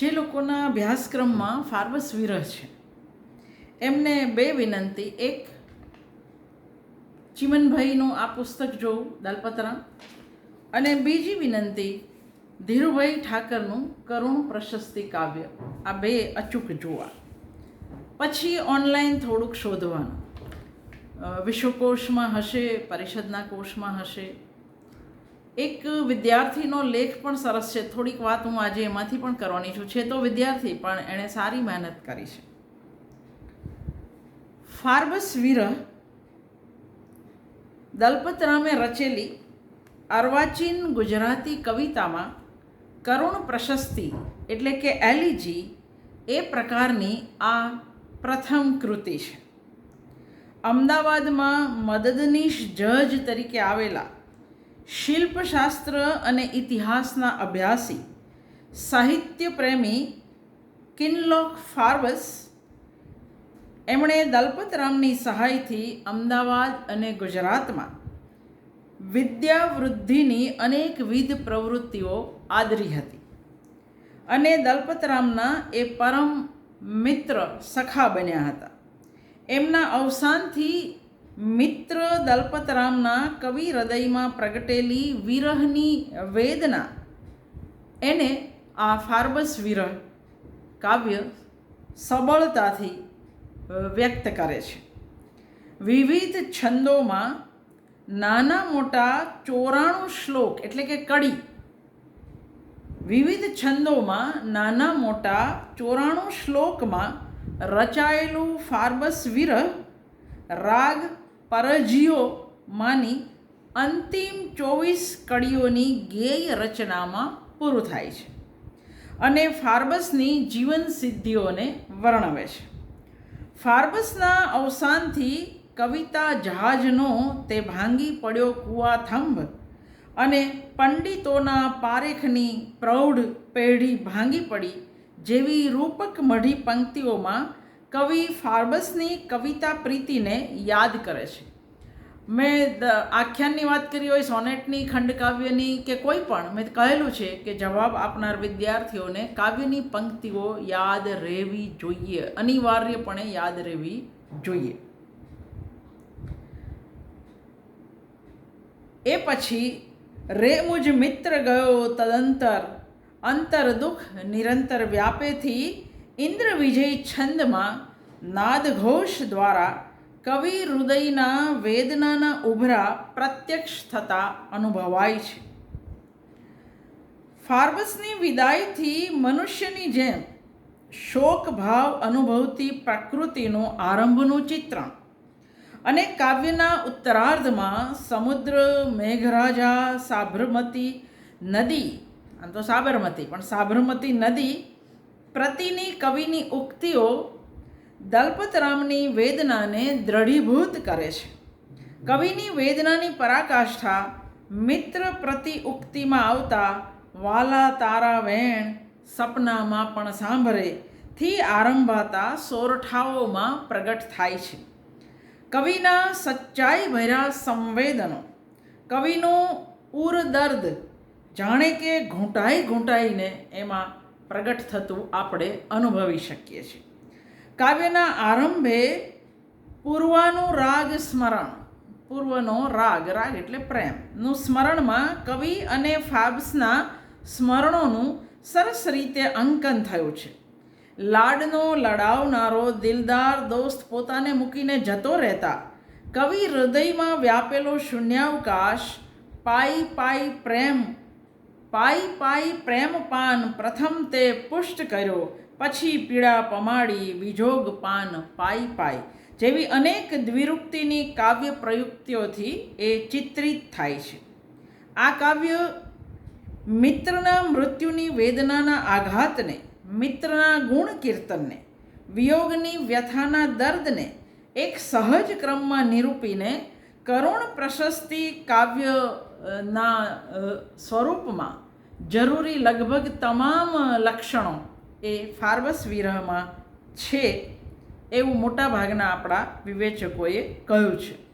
જે લોકોના અભ્યાસક્રમમાં ફાર્મસ વિરહ છે, એમને બે વિનંતી. એક, ચિમનભાઈનું આ પુસ્તક જોવું દલપતરામ. અને બીજી વિનંતી, ધીરુભાઈ ઠાકરનું કરુણ પ્રશસ્તિ કાવ્ય. આ બે અચૂક જોવા. પછી ઓનલાઈન થોડુંક શોધવાનું. વિશ્વકોષમાં હશે, પરિષદના કોષમાં હશે. એક વિદ્યાર્થીનો લેખ પણ સરસ છે. થોડીક વાત હું આજે એમાંથી પણ કરવાની છું. છે તો વિદ્યાર્થી, પણ એણે સારી મહેનત કરી છે. ફાર્બસ વિરહ દલપતરામે રચેલી અર્વાચીન ગુજરાતી કવિતામાં કરુણ પ્રશસ્તિ, એટલે કે એલિજી, એ પ્રકારની આ પ્રથમ કૃતિ છે. અમદાવાદમાં મદદનીશ જજ તરીકે આવેલા શિલ્પશાસ્ત્ર અને ઇતિહાસના અભ્યાસી, સાહિત્ય પ્રેમી કિનલોક ફાર્વસ, એમણે દલપતરામની સહાયથી અમદાવાદ અને ગુજરાતમાં વિદ્યાવૃદ્ધિની અનેકવિધ પ્રવૃત્તિઓ આદરી હતી અને દલપતરામના એ પરમ મિત્ર સખા બન્યા હતા. એમના અવસાનથી મિત્ર દલપતરામના કવિ હૃદયમાં પ્રગટેલી વિરહની વેદના એને આ ફાર્બસ વિરહ કાવ્ય સબળતાથી વ્યક્ત કરે છે વિવિધ છંદોમાં નાના મોટા ચોરાણું શ્લોક એટલે કે કડી વિવિધ છંદોમાં નાના મોટા ચોરાણું શ્લોકમાં રચાયેલું ફાર્બસ વિરહ રાગ પરજીઓમાંની અંતિમ ચોવીસ કડીઓની ગેય રચનામાં પૂરું થાય છે અને ફાર્બસની જીવન સિદ્ધિઓને વર્ણવે છે. ફાર્બસના અવસાનથી કવિતા જહાજનો તે ભાંગી પડ્યો કુવાથંભ અને પંડિતોના પારેખની પ્રૌઢ પેઢી ભાંગી પડી જેવી રૂપક મઢી પંક્તિઓમાં કવિ ફાર્બસની કવિતા પ્રીતિને યાદ કરે છે. મેં આખ્યાનની વાત કરી હોય, સોનેટની, ખંડકાવ્યની કે કોઈ પણ, મેં કહેલું છે કે જવાબ આપનાર વિદ્યાર્થીઓને કાવ્યની પંક્તિઓ યાદ રહેવી જોઈએ, અનિવાર્યપણે યાદ રહેવી જોઈએ. એ પછી, રે મુજ મિત્ર ગયો તદંતર, અંતર દુઃખ નિરંતર વ્યાપેથી ઇન્દ્ર વિજય છંદમાં નાદઘોષ દ્વારા કવિ હૃદયના વેદનાના ઉભરા પ્રત્યક્ષ થતા અનુભવાય છે. ફાર્બસની વિદાયથી મનુષ્યની જેમ શોક ભાવ અનુભવતી પ્રકૃતિનું આરંભનું ચિત્રણ અને કાવ્યના ઉત્તરાર્ધમાં સમુદ્ર, મેઘરાજા, સાબરમતી નદી, આમ તો સાબરમતી, પણ સાબરમતી નદી પ્રતિની કવિની ઉક્તિઓ દલપતરામની વેદનાને દ્રઢીભૂત કરે છે. કવિની વેદનાની પરાકાષ્ઠા મિત્ર પ્રતિ ઉક્તિમાં આવતા વાલા તારા વેણ સપનામાં પણ સાંભળે, થી આરંભાતા સોરઠાઓમાં પ્રગટ થાય છે. કવિના સચ્ચાઈ ભર્યા સંવેદનો, કવિનું ઉર દર્દ જાણે કે ઘૂંટાઈ ઘૂંટાઈને એમાં પ્રગટ થતું આપણે અનુભવી શકીએ છીએ. કાવ્યના આરંભે પૂર્વાનું રાગ સ્મરણ, પૂર્વનો રાગ રાગ એટલે પ્રેમનું સ્મરણમાં કવિ અને ફાબ્સના સ્મરણોનું સરસ રીતે અંકન થયું છે. લાડનો લડાવનારો દિલદાર દોસ્ત પોતાને મૂકીને જતો રહેતા, કવિ હૃદયમાં વ્યાપેલો શૂન્યાવકાશ, પાઈ પાઈ પ્રેમ પાઈ પાઈ પ્રેમ પાન પ્રથમ તે પુષ્ટ કર્યો, પછી પીડા પમાડી બીજોગ પાન પાઈ પાઈ. જેવી અનેક દ્વિરુક્તિની કાવ્ય પ્રયુક્તિઓથી એ ચિત્રિત થાય છે. આ કાવ્ય મિત્રના મૃત્યુની વેદનાના આઘાતને, મિત્રના ગુણ કીર્તનને વિયોગની વ્યથાના દર્દને, એક સહજ ક્રમમાં નિરૂપીને કરુણ પ્રશસ્તિ કાવ્યના સ્વરૂપમાં જરૂરી લગભગ તમામ લક્ષણો એ ફાર્વસ વિરહમાં છે એવું મોટાભાગના આપણા વિવેચકોએ કહ્યું છે.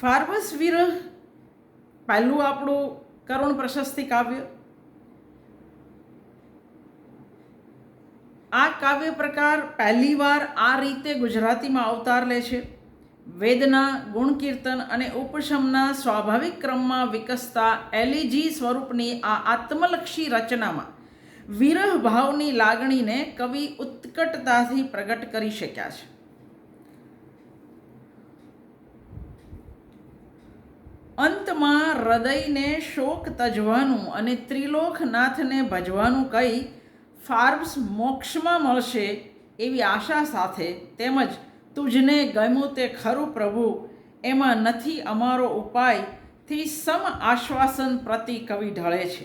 ફાર્વસ વિરહ પહેલું આપણું કરુણ પ્રશસ્તિ કાવ્ય. આ કાવ્ય પ્રકાર પહેલીવાર આ રીતે ગુજરાતીમાં અવતાર લે છે. વેદના, ગુણકીર્તન અને ઉપશમના સ્વાભાવિક ક્રમમાં વિકસતા એલિજી સ્વરૂપની આ આત્મલક્ષી રચનામાં વિરહ ભાવની લાગણીને કવિ ઉત્કટતાથી પ્રગટ કરી શક્યા છે. અંતમાં હૃદયને શોક તજવાનું અને ત્રિલોકનાથને ભજવાનું કહી ફાર્બ્સ મોક્ષમાં મળશે એવી આશા સાથે તેમજ તુજને ગમ્યું તે ખરું પ્રભુ. એમાં નથી અમારો ઉપાયથી સમ આશ્વાસન પ્રતિ કવિ ઢળે છે.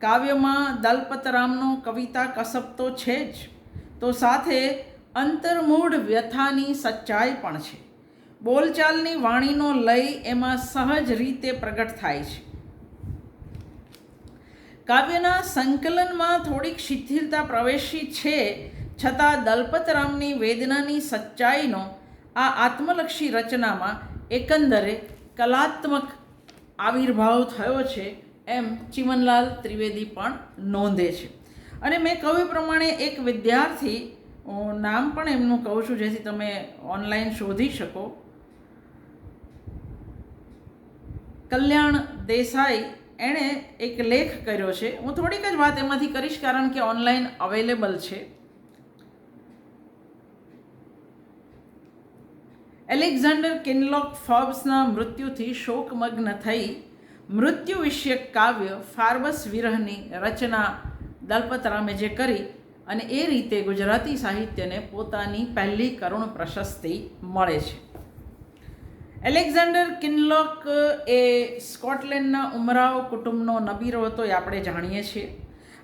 કાવ્યમાં દલપતરામનો કવિતા કસબ તો છે જ. તો સાથે અંતર્મૂઢ વ્યથાની સચ્ચાઈ પણ છે. બોલચાલની વાણીનો લય એમાં સહજ રીતે પ્રગટ થાય છે. કાવ્યના સંકલનમાં થોડીક શિથિલતા પ્રવેશી છે છતાં દલપતરામની વેદનાની સચ્ચાઈનો આ આત્મલક્ષી રચનામાં એકંદરે કલાત્મક આવિર્ભાવ થયો છે એમ ચિમનલાલ ત્રિવેદી પણ નોંધે છે. અને મેં કહ્યું પ્રમાણે એક વિદ્યાર્થી નામ પણ એમનું કહું છું જેથી તમે ઓનલાઈન શોધી શકો. કલ્યાણ દેસાઈ એણે એક લેખ કર્યો છે. હું થોડીક જ વાત એમાંથી કરીશ કારણ કે ઓનલાઈન અવેલેબલ છે. એલેક્ઝાન્ડર કિનલોક ફોર્બ્સના મૃત્યુથી શોકમગ્ન થઈ. મૃત્યુ વિષયક કાવ્ય ફાર્બસ વિરહની રચના દલપતરામે જે કરી અને એ રીતે ગુજરાતી સાહિત્યને પોતાની પહેલી કરુણ પ્રશસ્તિ મળે છે. એલેક્ઝાન્ડર કિનલોક એ સ્કોટલેન્ડના ઉમરાવ કુટુંબનો નબીરો હતો એ આપણે જાણીએ છીએ.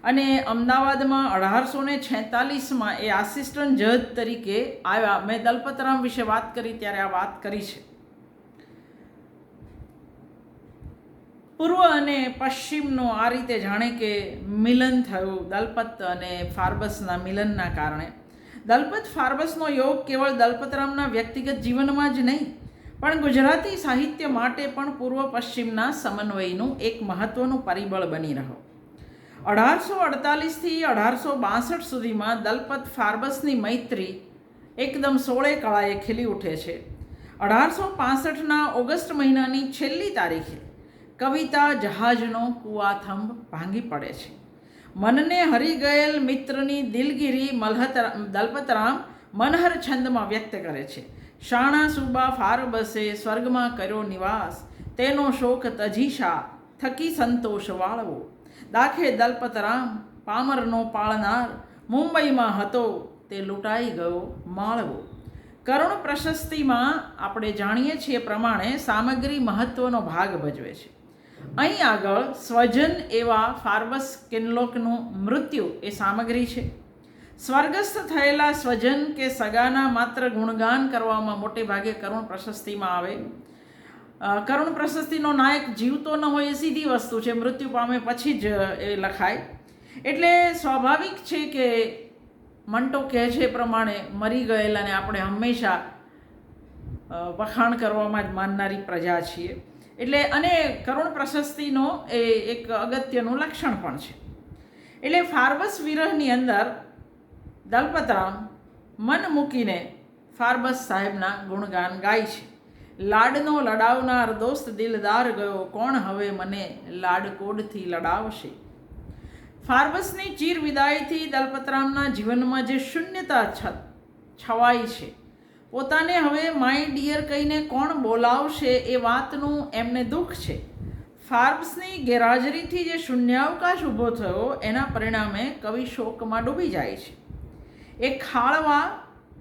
અને અમદાવાદમાં અઢારસો ને છેતાલીસમાં એ આસિસ્ટન્ટ જજ તરીકે આવ્યા. મેં દલપતરામ વિશે વાત કરી, ત્યારે આ વાત કરી છે. પૂર્વ અને પશ્ચિમનો આ રીતે જાણે કે મિલન થયું દલપત અને ફાર્બસના મિલનના કારણે. દલપત ફાર્બસનો યોગ કેવળ દલપતરામના વ્યક્તિગત જીવનમાં જ નહીં, પણ ગુજરાતી સાહિત્ય માટે પણ પૂર્વ પશ્ચિમના સમન્વયનું એક મહત્ત્વનું પરિબળ બની રહ્યો. અઢારસો અડતાલીસથી અઢારસો બાસઠ સુધીમાં દલપત ફાર્બસની મૈત્રી એકદમ સોળે કળાએ ખીલી ઉઠે છે. અઢારસો પાસઠના ઓગસ્ટ મહિનાની છેલ્લી તારીખે કવિતા જહાજનો કુવાથંભ ભાંગી પડે છે. મનને હરી ગયેલ મિત્રની દિલગીરી મલહત દલપતરામ મનહર છંદમાં વ્યક્ત કરે છે. શાણા સુબા ફારબસે સ્વર્ગમાં કર્યો નિવાસ, તેનો શોક તજીશા થકી સંતોષ વાળવો દાખે દલપતરામ પામરનો પાળનાર મુંબઈમાં હતો તે લૂંટાઈ ગયો માળવો કરુણ પ્રશસ્તિમાં આપણે જાણીએ છીએ પ્રમાણે સામગ્રી મહત્ત્વનો ભાગ ભજવે છે અહીં આગળ સ્વજન એવા ફાર્બસ કિનલોકનું મૃત્યુ એ સામગ્રી છે સ્વર્ગસ્થ થયેલા સ્વજન કે સગાના માત્ર ગુણગાન કરવામાં મોટે ભાગે કરુણ પ્રશસ્તિમાં આવે। કરુણ પ્રશસ્તિનો નાયક જીવતો ન હોય એ સીધી વસ્તુ છે, મૃત્યુ પામે પછી જ એ લખાય. એટલે સ્વાભાવિક છે કે મંટો કહે છે પ્રમાણે મરી ગયેલાને આપણે હંમેશા વખાણ કરવામાં જ માનનારી પ્રજા છીએ. એટલે અને કરુણ પ્રશસ્તિનો એ એક અગત્યનું લક્ષણ પણ છે. એટલે ફાર્બસ વિરહની અંદર દલપતરામ મન મૂકીને ફાર્બસ સાહેબના ગુણગાન ગાય છે. લાડનો લડાવનાર દોસ્ત દિલદાર ગયો. કોણ હવે મને લાડકોડથી લડાવશે? ફાર્બસની ચીર વિદાયથી દલપતરામના જીવનમાં જે શૂન્યતા છવાઈ છે. પોતાને હવે માય ડિયર કહીને કોણ બોલાવશે એ વાતનું એમને દુઃખ છે. ફાર્બ્સની ગેરહાજરીથી જે શૂન્યાવકાશ ઊભો થયો, એના પરિણામે કવિ શોકમાં ડૂબી જાય છે. એ ખાળવા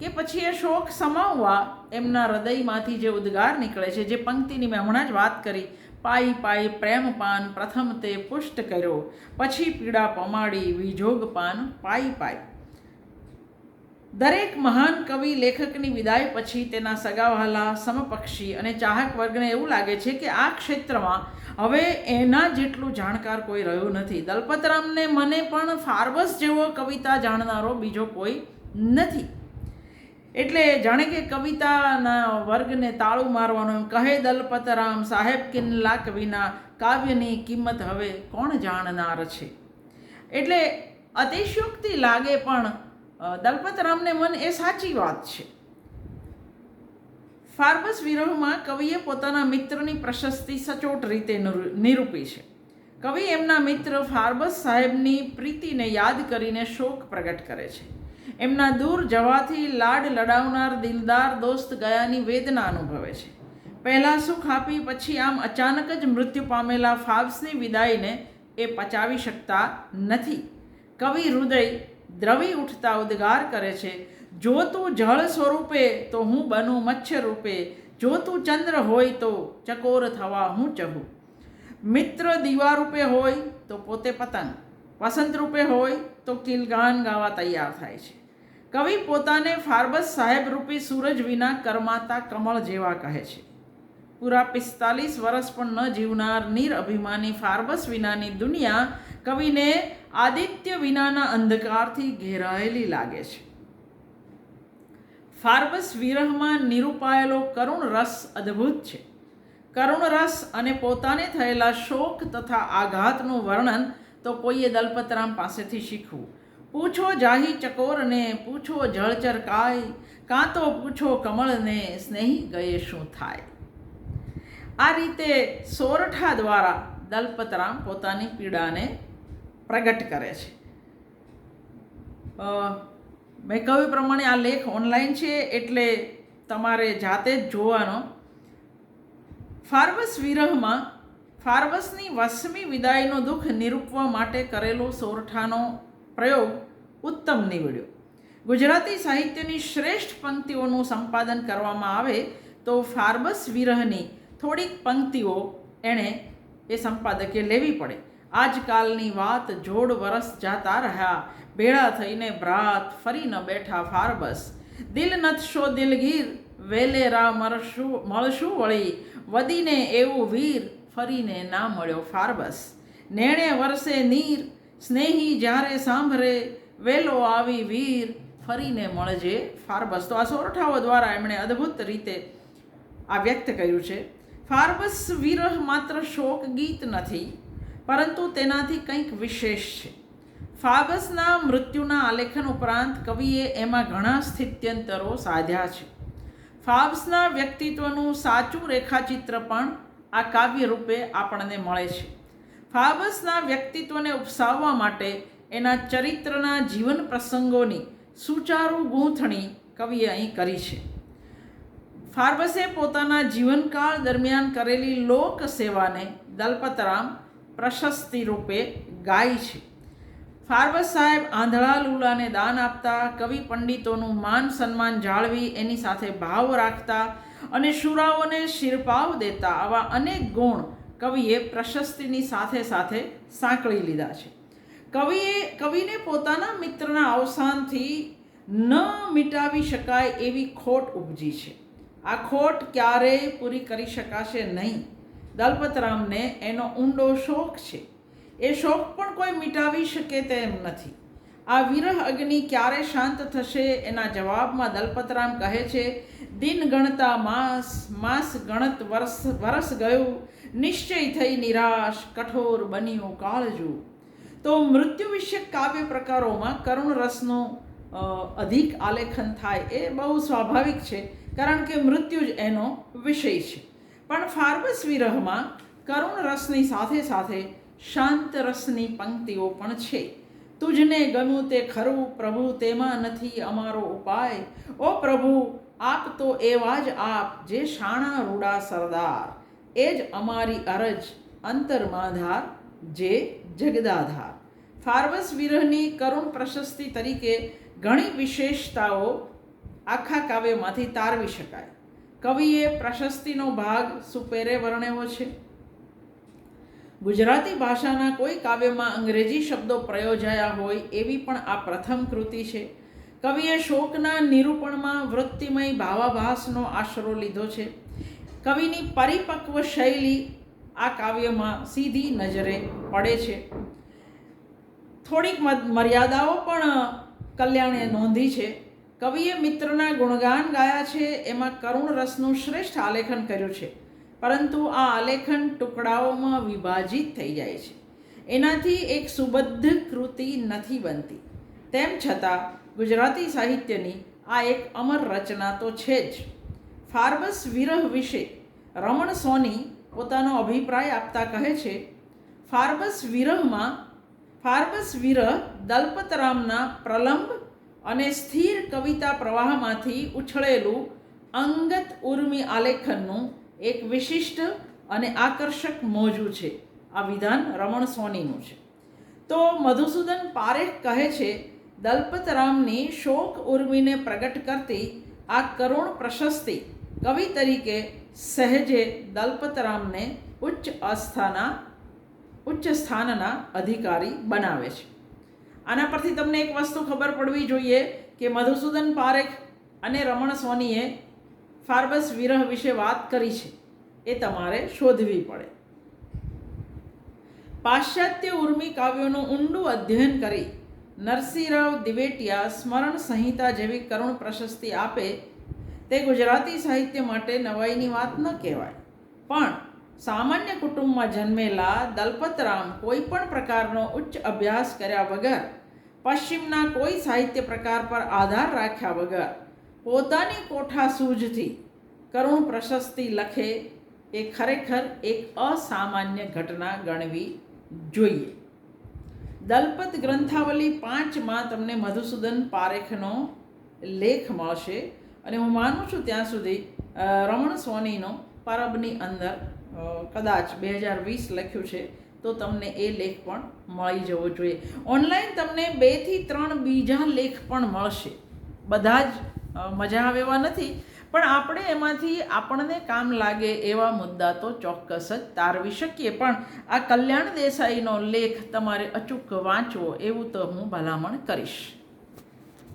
કે પછી એ શોક સમાવવા એમના હૃદયમાંથી જે ઉદ્ગાર નીકળે છે, જે પંક્તિની મેં હમણાં જ વાત કરી, પાઈ પાઈ પ્રેમ પાન પ્રથમ તે પુષ્ટ કર્યો, પછી પીડા પમાડી વિજોગ પાન પાઈ પાઈ. દરેક મહાન કવિ લેખકની વિદાય પછી તેના સગાવહાલા, સમપક્ષી અને ચાહક વર્ગને એવું લાગે છે કે આ ક્ષેત્રમાં હવે એના જેટલું જાણકાર કોઈ રહ્યું નથી. દલપતરામને મને પણ ફાર્બસ જેવો કવિતા જાણનારો બીજો કોઈ નથી. એટલે જાણે કે કવિતાના વર્ગને તાળું મારવાનું એમ કહે દલપતરામ, સાહેબ કિન્લા કવિના કાવ્યની કિંમત હવે કોણ જાણનાર છે? એટલે અતિશયોક્તિ લાગે પણ દલપતરામને મન એ સાચી વાત છે. ફાર્બસ વિરહમાં કવિએ પોતાના મિત્રની પ્રશસ્તિ સચોટ રીતે નિરૂ- નિરૂપી છે. કવિ એમના મિત્ર ફાર્બસ સાહેબની પ્રીતિને યાદ કરીને શોક પ્રગટ કરે છે. એમના દૂર જવાથી લાડ લડાવનાર દિલદાર દોસ્ત ગયાની વેદના અનુભવે છે. પહેલાં સુખ આપી, પછી આમ અચાનક જ મૃત્યુ પામેલા ફાર્બસની વિદાયને એ પચાવી શકતા નથી. કવિ હૃદય દ્રવી ઉઠતા ઉદ્ગાર કરે છે, જો તું જળ સ્વરૂપે, તો હું બનું મચ્છર રૂપે. જો તું ચંદ્ર હોય, તો ચકોર થવા હું ચહું. મિત્ર દીવા રૂપે હોય, તો પોતે પતંગ. વસંત રૂપે હોય, તો કિલગાન ગાવા તૈયાર થાય છે. કવિ પોતાને ફાર્બસ સાહેબ રૂપી સૂરજ વિના કરમાતા કમળ જેવા કહે છે. પૂરા પિસ્તાલીસ વર્ષ પણ ન જીવનાર નીર અભિમાની ફાર્બસ વિનાની દુનિયા કવિને આદિત્ય વિનાના અંધકારથી ઘેરાયેલી લાગે છે. ફાર્બસ વિરહમાં નિરૂપાયેલો કરુણ રસ અદ્ભુત છે. કરુણ રસ અને પોતાને થયેલા શોક તથા આઘાતનું વર્ણન તો કોઈએ દલપતરામ પાસેથી શીખવું. પૂછો જાહી ચકોરને, પૂછો જળચર કાય કાં તો પૂછો કમળને, સ્નેહી ગયે શું થાય? આ રીતે સોરઠા દ્વારા દલપતરામ પોતાની પીડાને પ્રગટ કરે છે. મેં કહ્યું પ્રમાણે આ લેખ ઓનલાઈન છે, એટલે તમારે જાતે જ જોવાનો. ફાર્વસ વિરહમાં ફાર્વસની વસમી વિદાયનો દુઃખ નિરૂપવા માટે કરેલો સોરઠાનો પ્રયોગ ઉત્તમ નીવડ્યો. ગુજરાતી સાહિત્યની શ્રેષ્ઠ પંક્તિઓનું સંપાદન કરવામાં આવે તો ફાર્બસ વિરહની થોડીક પંક્તિઓ એણે એ સંપાદકે લેવી પડે. આજકાલની વાત જોડ વરસ જાતા રહ્યા. ભેળા થઈને ભ્રાત ફરી ન બેઠા ફાર્બસ. દિલ નથશો દિલગીર વેલેરા મરશું, મળશું વળી. વદીને એવું વીર, ફરીને ના મળ્યો ફાર્બસ. નેણે વરસે નીર સ્નેહી જ્યારે સાંભળે, વેલો આવી વીર, ફરીને મળજે ફાર્બસ. તો આ સોરઠાઓ દ્વારા એમણે અદ્ભુત રીતે આ વ્યક્ત કર્યું છે. ફાર્બસ વિરહ માત્ર શોક ગીત નથી, પરંતુ તેનાથી કંઈક વિશેષ છે. ફાર્બસના મૃત્યુના આલેખન ઉપરાંત કવિએ એમાં ઘણા સ્થિત્યંતરો સાધ્યા છે. ફાર્બસના વ્યક્તિત્વનું સાચું રેખાચિત્ર પણ આ કાવ્ય રૂપે આપણને મળે છે. ફાર્બસના વ્યક્તિત્વને ઉપસાવવા માટે એના ચરિત્રના જીવન પ્રસંગોની સુચારુ ગૂંથણી કવિએ અહીં કરી છે. ફાર્બસે પોતાના જીવનકાળ દરમિયાન કરેલી લોક સેવાને દલપતરામ પ્રશસ્તિ રૂપે ગાય છે. ફાર્બસ સાહેબ આંધળા લુલાને દાન આપતા, કવિ પંડિતોનું માન સન્માન જાળવી એની સાથે ભાવ રાખતા અને શુરાઓને શિરપાવ દેતા આવા અનેક ગુણ કવિએ પ્રશસ્તિની સાથે સાથે સાંકળી લીધા છે. કવિએ, કવિને પોતાના મિત્રના અવસાનથી ન મિટાવી શકાય એવી ખોટ ઉપજી છે. આ ખોટ ક્યારેય પૂરી કરી શકાશે નહીં. દલપતરામને એનો ઊંડો શોખ છે. એ શોખ પણ કોઈ મિટાવી શકે તેમ નથી. આ વિરહ અગ્નિ ક્યારે શાંત થશે એના જવાબમાં દલપતરામ કહે છે, દિન ગણતા માસ માસ ગણત વર્ષ વરસ ગયું નિશ્ચય થઈ નિરાશ, કઠોર બન્યું કાળજું. તો મૃત્યુ વિશે કાવ્ય પ્રકારોમાં કરુણ રસનો અધિક આલેખન થાય એ બહુ સ્વાભાવિક છે, કારણ કે મૃત્યુ જ એનો વિષય છે. પણ ફાર્મસ વિરહમાં કરુણ રસની સાથે સાથે શાંત રસની પંક્તિઓ પણ છે. તુજને ગમ્યું તે ખરું, પ્રભુ તેમાં નથી અમારો ઉપાય. ઓ પ્રભુ, આપ તો એવા જ આપ જે શાણા રૂડા સરદાર. એ જ અમારી અરજ, અંતરમાધાર, જે જગદાધાર. ફાર્વસ વિરહની કરુણ પ્રશસ્તિ તરીકે ઘણી વિશેષતાઓ આખા કાવ્યમાંથી તારવી શકાય. કવિએ પ્રશસ્તિનો ભાગ સુપેરે વર્ણવ્યો છે. ગુજરાતી ભાષાના કોઈ કાવ્યમાં અંગ્રેજી શબ્દો પ્રયોજાયા હોય એવી પણ આ પ્રથમ કૃતિ છે. કવિએ શોકના નિરૂપણમાં વૃત્તિમય ભાવાભાસનો આશરો લીધો છે. કવિની પરિપક્વ શૈલી આ કાવ્યમાં સીધી નજરે પડે છે. થોડીક મર્યાદાઓ પણ કલ્યાણે નોંધી છે. કવિએ મિત્રના ગુણગાન ગાયા છે, એમાં કરુણ રસનું શ્રેષ્ઠ આલેખન કર્યું છે. પરંતુ આ આલેખન ટુકડાઓમાં વિભાજિત થઈ જાય છે. એનાથી એક સુબદ્ધ કૃતિ નથી બનતી. તેમ છતાં ગુજરાતી સાહિત્યની આ એક અમર રચના તો છે જ. ફાર્બસ વિરહ વિશે રમણ સોની પોતાનો અભિપ્રાય આપતા કહે છે, ફાર્મસ વિરહમાં, ફાર્મસ વિરહ દલપતરામના પ્રલંબ અને સ્થિર કવિતા પ્રવાહમાંથી ઉછળેલું અંગત ઉર્મી આલેખનનું એક વિશિષ્ટ અને આકર્ષક મોજું છે. આ વિધાન રમણ સોનીનું છે. તો મધુસૂદન પારેખ કહે છે, દલપતરામની શોક ઉર્મીને પ્રગટ કરતી આ કરુણ પ્રશસ્તિ કવિ તરીકે સહેજે દલપતરામને ઉચ્ચ આસ્થાના, ઉચ્ચ સ્થાનના અધિકારી બનાવે છે. આના પરથી તમને એક વસ્તુ ખબર પડવી જોઈએ કે મધુસૂદન પારેખ અને રમણ સોનીએ ફાર્બસ વિરહ વિશે વાત કરી છે. એ તમારે શોધવી પડે. પાશ્ચાત્ય ઉર્મી કાવ્યોનું ઊંડું અધ્યયન કરી નરસિંહરાવ દિવેટિયા સ્મરણ સંહિતા જેવી કરુણ પ્રશસ્તિ આપે તે ગુજરાતી સાહિત્ય માટે નવાઈની વાત ન કહેવાય. પણ સામાન્ય કુટુંબમાં જન્મેલા દલપતરામ કોઈ પણ પ્રકારનો ઉચ્ચ અભ્યાસ કર્યા વગર, પશ્ચિમના કોઈ સાહિત્ય પ્રકાર પર આધાર રાખ્યા વગર, પોતાની કોઠા સૂઝથી કરુણ પ્રશસ્તિ લખે એ ખરેખર એક અસામાન્ય ઘટના ગણવી જોઈએ. દલપત ગ્રંથાવલી પાંચમાં તમને મધુસૂદન પારેખનો લેખ મળશે. અને હું માનું છું ત્યાં સુધી રમણ સોનીનો પરબની અંદર કદાચ બે હજાર વીસ લખ્યું છે, તો તમને એ લેખ પણ મળી જવો જોઈએ. ઓનલાઈન તમને બેથી ત્રણ બીજા લેખ પણ મળશે. બધા જ મજા આવે એવા નથી, પણ આપણે એમાંથી આપણને કામ લાગે એવા મુદ્દા તો ચોક્કસ જ તારવી શકીએ. પણ આ કલ્યાણ દેસાઈનો લેખ તમારે અચૂક વાંચવો, એવું તો હું ભલામણ કરીશ.